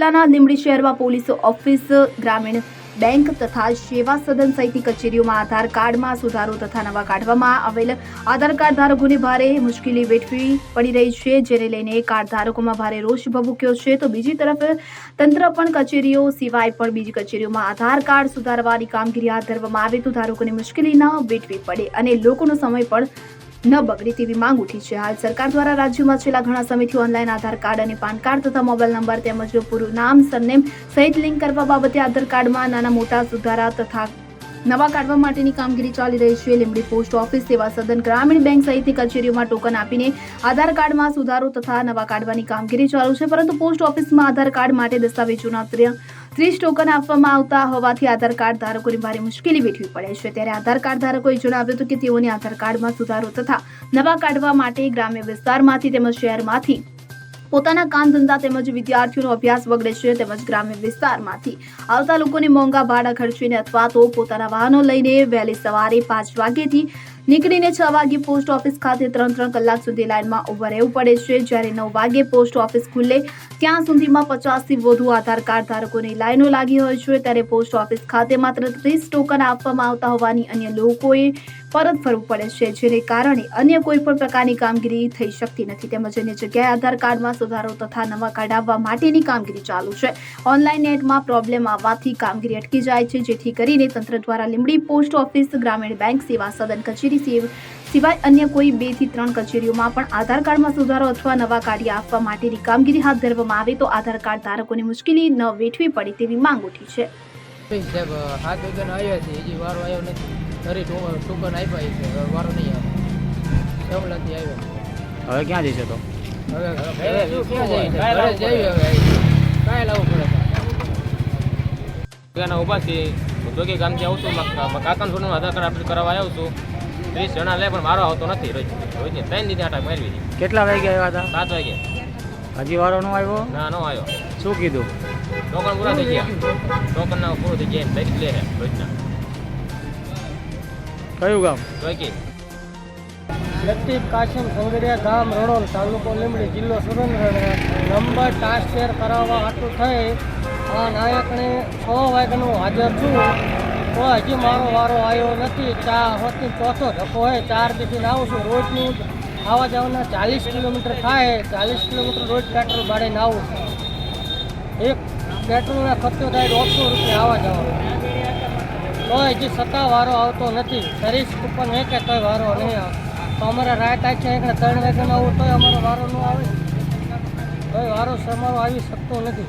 જિલ્લાના લીંબડી શહેરમાં police office, ગ્રામીણ બેંક તથા સેવા સદન સહિતની કચેરીઓમાં આધાર કાર્ડમાં સુધારો તથા નવા કાઢવામાં આવેલ આધાર કાર્ડ ધારકોને ભારે મુશ્કેલી વેઠવી પડી રહી છે, જેને લઈને કાર્ડ ધારકોમાં ભારે રોષ ભભૂક્યો છે. તો બીજી તરફ તંત્ર પણ કચેરીઓ સિવાય પણ બીજી કચેરીઓમાં આધાર કાર્ડ સુધારવાની કામગીરી હાથ ધરવામાં આવે તો ધારકોને મુશ્કેલી ન વેઠવી પડે અને લોકોનો સમય પણ ન બગડે તેવી માંગ ઉઠી છે. હાલ સરકાર દ્વારા રાજ્યમાં છેલ્લા ઘણા સમયથી ઓનલાઈન આધાર કાર્ડ અને પાન કાર્ડ તથા મોબાઈલ નંબર તેમજ પૂરું નામ, સરનેમ સહિત લિંક કરવા બાબતે આધાર કાર્ડમાં નાના મોટા સુધારા તથા નવા કાઢવા માટેની કામગીરી ચાલી રહી છે. લીંબડી પોસ્ટ ઓફિસ સેવા સદન ગ્રામીણ બેંક સહિતની કચેરીઓમાં ટોકન આપીને આધાર કાર્ડમાં સુધારો તથા નવા કાઢવાની કામગીરી ચાલુ છે. પરંતુ પોસ્ટ ઓફિસમાં આધાર કાર્ડ માટે દસ્તાવેજોના ત્રીસ ટોકન આપવામાં આવતા હોવાથી આધાર કાર્ડ ધારકોને ભારે મુશ્કેલી વેઠવી પડે છે. ત્યારે આધાર કાર્ડ ધારકોએ જણાવ્યું હતું કે તેઓને આધાર કાર્ડમાં સુધારો તથા નવા કાઢવા માટે ગ્રામ્ય વિસ્તારમાંથી તેમજ શહેરમાંથી પોતાના કામ ધંધા તેમજ વિદ્યાર્થીઓનો અભ્યાસ બગડે છે તેમજ ગ્રામ્ય વિસ્તારમાંથી. આવતા લોકોને મોંઘા ભાડા ખર્ચીને અથવા તો પોતાના વાહનો લઈને વહેલી સવારે પાંચ વાગ્યેથી નીકળીને છ વાગ્યે પોસ્ટ ઓફિસ ખાતે ત્રણ ત્રણ કલાક સુધી લાઇનમાં ઊભા રહેવું પડે છે. જ્યારે નવ વાગ્યે પોસ્ટ ઓફિસ ખુલ્લે ત્યાં સુધીમાં પચાસથી વધુ આધાર કાર્ડ ધારકોની લાઈનો લાગી હોય છે. ત્યારે પોસ્ટ ઓફિસ ખાતે માત્ર ત્રીસ ટોકન આપવામાં આવતા હોવાની અન્ય લોકોએ પરત ફરવું પડે છે, જેને કારણે અન્ય કોઈ પણ પ્રકારની કામગીરી થઈ શકતી નથી. તેમજ અન્ય જગ્યાએ આધાર કાર્ડમાં સુધારો તથા નવા કઢાવવા માટેની કામગીરી ચાલુ છે. ઓનલાઈન નેટમાં પ્રોબ્લેમ આવવાથી કામગીરી અટકી જાય છે. જેથી કરીને તંત્ર દ્વારા લીંબડી પોસ્ટ ઓફિસ, ગ્રામીણ બેંક, સેવા સદન, કચેરી સેવ સિવાય અન્ય કોઈ બેથી ત્રણ કચેરીઓમાં પણ આધાર કાર્ડમાં સુધારો અથવા નવા કાર્ય આપવા માટેની કામગીરી હાથ ધરવામાં આવે તો આધાર કાર્ડ ધારકોને મુશ્કેલી ન વેઠવી પડે તેવી માંગ ઉઠી છે. સાહેબ સાત વાગ્યાનો આવ્યા છે હજી વારો આવ્યો નથી. ફરી ટોકન આપ્યા છે હવે વારો નહીં આવે. એવલાથી આવ્યો? હવે ક્યાં જઈશે તો? ઊભા છે હું જોગી ગામથી આવું છું મારા કાકાનું છોડનું આધાર કાર્ડ અપડેટ કરાવવા આવ્યો છું. ત્રીસ જણા લે પણ મારો આવતો નથી રોજ. રોજ ત્રણ દીધી આટા મારવી. હતી કેટલા વાગે આવ્યા હતા? સાત વાગે. હજી વારો નો આવ્યો? ના નો આવ્યો. શું કીધું? ટોકન પૂરા થઈ ગયા. ટોકન ના પૂરું થઈ ગયા તારીખ લે રોજના. કયું ગામ? જોગી લતીફ કાશીમ સંગરિયા ગામ રણોલ તાલુકો લીમડી જિલ્લો સુરેન્દ્રનગર. નંબર ટ્રાન્સફર કરાવવા હાટું થઈ. આ નાયકને છ વાગ્યાનું હાજર છું. તો હજી મારો વારો આવ્યો નથી. ચા હોતી ચોથો ધક્કો હોય, ચાર દીથી આવું છું રોજનું. આવા જવાના ચાલીસ કિલોમીટર થાય. ચાલીસ કિલોમીટર રોજ પેટ્રોલ ભાડે આવું. એક પેટ્રોલના ખર્ચો થાય દોઢસો રૂપિયા આવવા જવાનો તો હજી સત્તા વારો આવતો નથી. સર્વિસ કૂપન હે કે તોય વારો નહીં આવે. તો અમારે રાત આ છે એકને ત્રણ વાગ્યાનો આવું, તોય અમારો વારો ન આવે. તોય વારો સમારો આવી શકતો નથી.